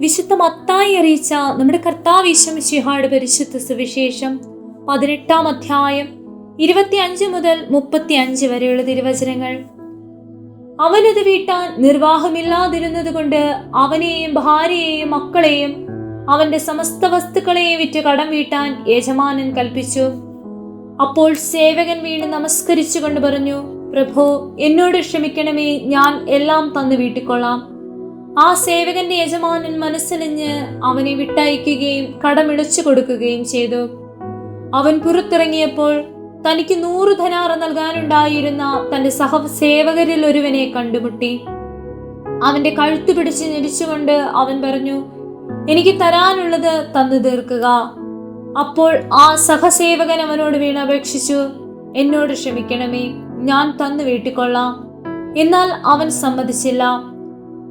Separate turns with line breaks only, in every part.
വിശുദ്ധ മത്തായി അറിയിച്ച നമ്മുടെ കർത്താവ് ഈശ്വമിശിഹായുടെ പരിശുദ്ധ സുവിശേഷം പതിനെട്ടാം അധ്യായം ഇരുപത്തി അഞ്ച് മുതൽ മുപ്പത്തി അഞ്ച് വരെയുള്ള തിരുവചനങ്ങൾ. അവനത് വീട്ടാൻ നിർവാഹമില്ലാതിരുന്നത് കൊണ്ട് അവനെയും ഭാര്യയെയും മക്കളെയും അവന്റെ സമസ്ത വസ്തുക്കളെയും വിറ്റ് കടം വീട്ടാൻ യജമാനൻ കൽപ്പിച്ചു. അപ്പോൾ സേവകൻ വീണ് നമസ്കരിച്ചുകൊണ്ട് പറഞ്ഞു പ്രഭു എന്നോട് ക്ഷമിക്കണമേ ഞാൻ എല്ലാം തന്നു വീട്ടിക്കൊള്ളാം. ആ സേവകന്റെ യജമാനൻ മനസ്സലിഞ്ഞ് അവനെ വിട്ടയക്കുകയും കടമിടച്ചു കൊടുക്കുകയും ചെയ്തു. അവൻ പുറത്തിറങ്ങിയപ്പോൾ തനിക്ക് നൂറ് ധനാറ് നൽകാനുണ്ടായിരുന്ന തന്റെ സഹസേവകരിൽ ഒരുവനെ കണ്ടുമുട്ടി. അവന്റെ കഴുത്തു പിടിച്ച് ഞെരിച്ചുകൊണ്ട് അവൻ പറഞ്ഞു എനിക്ക് തരാനുള്ളത് തന്നു തീർക്കുക. അപ്പോൾ ആ സഹസേവകൻ അവനോട് വീണപേക്ഷിച്ചു എന്നോട് ക്ഷമിക്കണമേ ഞാൻ തന്നു വീട്ടിക്കൊള്ളാം. എന്നാൽ അവൻ സമ്മതിച്ചില്ല.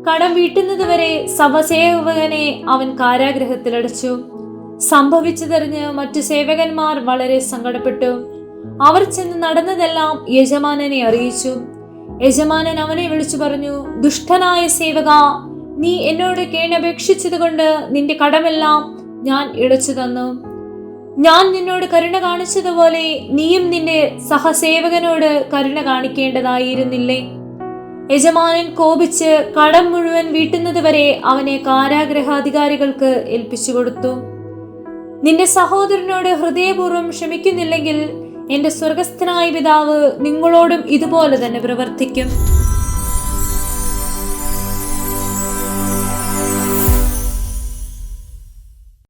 കടം വീട്ടുന്നതുവരെ സഭസേവകനെ അവൻ കാരാഗ്രഹത്തിലടച്ചു. സംഭവിച്ചതറിഞ്ഞ് മറ്റു സേവകന്മാർ വളരെ സങ്കടപ്പെട്ടു. അവർ ചെന്ന് നടന്നതെല്ലാം യജമാനനെ അറിയിച്ചു. യജമാനൻ അവനെ വിളിച്ചു പറഞ്ഞു ദുഷ്ടനായ സേവക നീ എന്നോട് കേണപേക്ഷിച്ചതുകൊണ്ട് നിന്റെ കടമെല്ലാം ഞാൻ ഇടച്ചു തന്നു. ഞാൻ നിന്നോട് കരുണ കാണിച്ചതുപോലെ നീയും നിന്റെ സഹസേവകനോട് കരുണ കാണിക്കേണ്ടതായിരുന്നില്ലേ? യജമാനൻ കോപിച്ച് കടം മുഴുവൻ വീട്ടുന്നത് വരെ അവനെ കാരാഗ്രഹാധികാരികൾക്ക് ഏൽപ്പിച്ചു കൊടുത്തു. നിന്റെ സഹോദരനോട് ഹൃദയപൂർവം ക്ഷമിക്കുന്നില്ലെങ്കിൽ എന്റെ സ്വർഗസ്ഥനായ പിതാവ് നിങ്ങളോടും ഇതുപോലെ തന്നെ പ്രവർത്തിക്കും.